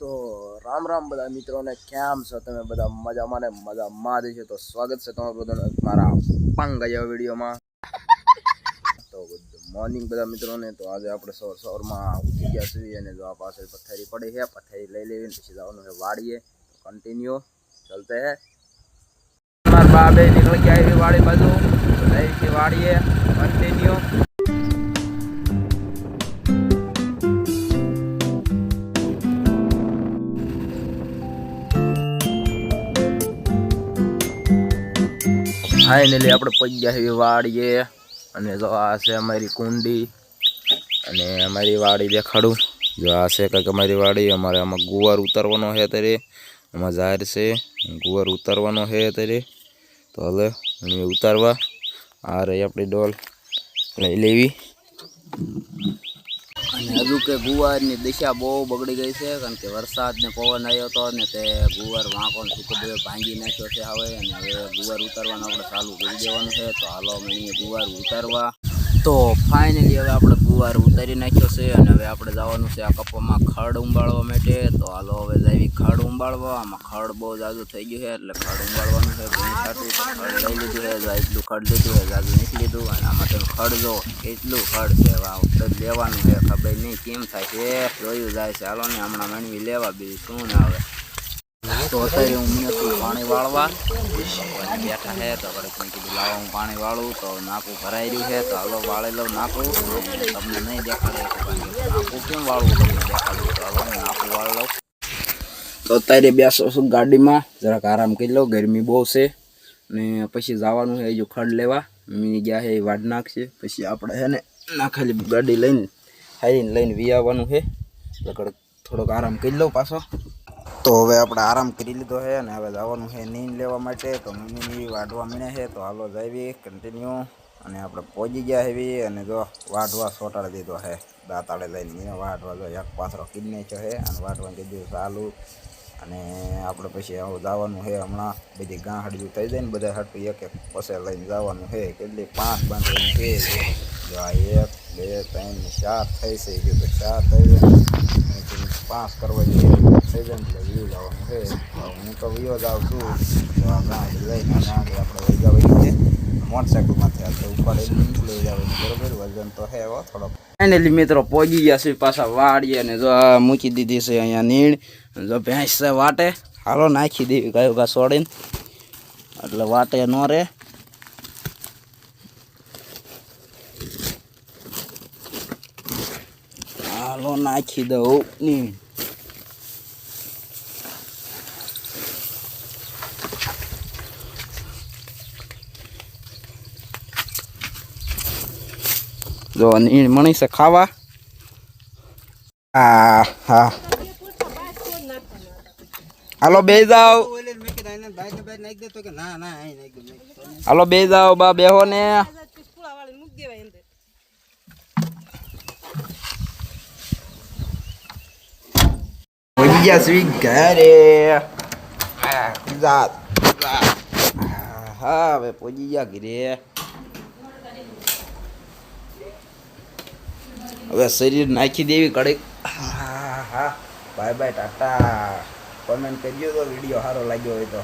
તો રામ રામ બધા મિત્રોને, કેમ છો તમે બધા? મજામાં ને મજામાં જ છે. તો સ્વાગત છે તમારું બધાનું મારા પાંગા ગયા વિડીયોમાં. તો ગુડ મોર્નિંગ બધા મિત્રોને. તો આજે આપણે સવાર સવારમાં ઉઠી ગયા છીએ અને જો આ પાછળ પથ્થરી પડી છે પથ્થરી લઈ લેવી પછી જવાનું છે વાડીએ. કન્ટિન્યુ ચલતે હે. મારા બા બે નીકળી ગયા એવી વાડી બાજુ. જઈ વાડીએ. કન્ટિન્યુ ફાઇનલી આપણે પહોંચી ગયા વાડીએ. અને જો આ છે અમારી કુંડી. અને અમારી વાડી દેખાડું. જો આ છે કંઈક અમારી વાડી. અમારે આમાં ગુવાર ઉતારવાનો છે અત્યારે. આમાં ઝાડ છે. ગુવાર ઉતારવાનો છે અત્યારે. તો હવે ઉતારવા. આ રહી આપણી ડોલ. લઈ લેવી. અને હજુ કે ગુવારની દિશા બહુ બગડી ગઈ છે, કારણ કે વરસાદ ને પવન આવ્યો હતો ને તે ગુવાર વાંકો સૂકો ભાંગી નાખ્યો છે હવે અને હવે ગુવાર ઉતારવાનું આપણે ચાલુ કરી દેવાનું છે. તો હાલો અમે ગુવાર ઉતારવા. તો ફાઇનલી હવે આપણે ગુવાર ઉતારી નાખ્યો છે અને હવે આપણે જવાનું છે આ કપામાં ખડ ઉંબાળવા માટે. તો હાલો હવે જઈ ખડ ઉંબાળવા. આમાં ખડ બહુ જાજુ થઈ ગયું છે, એટલે ખડ ઉંબાળવાનું છે. ભેંસ હાટું ખડ લઈ લીધું છે એટલું ખડ લીધું છે જાજુ નીકળી લીધું. અને આમાં તમે ખડ જો, એટલું ખડ છે. આ લેવાનું છે, ખબર નહીં કેમ થાય છે. જોયું જાય છે. હાલો ને, હમણાં મણવી લેવા બીજું શું ના આવે તો અત્યારે હું અહીંયા છું પાણી વાળવા. અને બેઠા છે તો ઘડીક મેં કીધું લાવો હું પાણી વાળું, તો નાકું ભરાઈ રહ્યું છે. તો હાલો વાળી લઉં નાકું અને તમને નહીં દેખાડે તો કારણ કે નાકું કેમ વાળવું તમને દેખાડું? તો હાલો હું નાકું વાળી લઉં. તો અત્યારે બેસો છું ગાડીમાં. જરાક આરામ કરી લઉં ગરમી બહુ છે. ને પછી જવાનું છે જો ખડ લેવા. મમ્મીની ગયા છે, એ વાડ નાખશે. પછી આપણે છે ને નાખેલી ગાડી લઈને, હારીને લઈને વી આવવાનું છે. તો ઘડીક થોડોક આરામ કરી લઉં પાછો. તો હવે આપણે આરામ કરી લીધો છે અને હવે જવાનું છે નીંદ લેવા માટે. તો મમ્મીની વાઢવા મળે છે. તો હાલો જાવી કન્ટિન્યુ અને આપણે પહોંચી ગયા હેવી અને જો વાઢવા સોટાડી દીધો છે. દાંતાળે લઈને વાઢવા જો એક પાથરો નાખ્યો છે અને વાઢવા કીધું ચાલુ. અને આપણે પછી આવું જવાનું છે હમણાં. બધી ગાંહડિયું થઈ જાય ને બધા હાટું એક એક પસે લઈને જવાનું છે. કેટલી પાંચ બાંધવાની છે. જો આ એક, બે, ત્રણ ચાર થઈ છે. તો ચાર થઈ જાય. પાંચ કરવા જોઈએ થઈ જાય ને એટલે વ્યૂ જવાનું છે. હું તો વિયો જાઉં છું. લઈને આપણે વહી જવાની આપણે ઉપાડીને લઈ જવાનું બરોબર? તો હે થોડોક. ફાઇનલી મિત્રો પહોંચી ગયા છે પાછા વાડીએ અને જો આ મૂકી દીધી છે અહીંયા નીણ. જો ભેંસ છે વાટે. હાલો નાખી દેવી ગાયો ઘા સોડીને. એટલે વાટે ન રહે. હાલો નાખી દઉં નીણ. જો નીણ મણી છે ખાવા. હા હા. હાલો, બે જાઓ. હાલો, બે જાઓ, બા, બેહો ને. ગયા છીએ ઘરે. હા, હવે પહોંચી ગયા ઘરે. હવે શરીર નાખી દેવી કડક હા હા બાય બાય ટાટા. કોમેન્ટ કરજો તો વીડિયો સારો લાગ્યો હોય તો.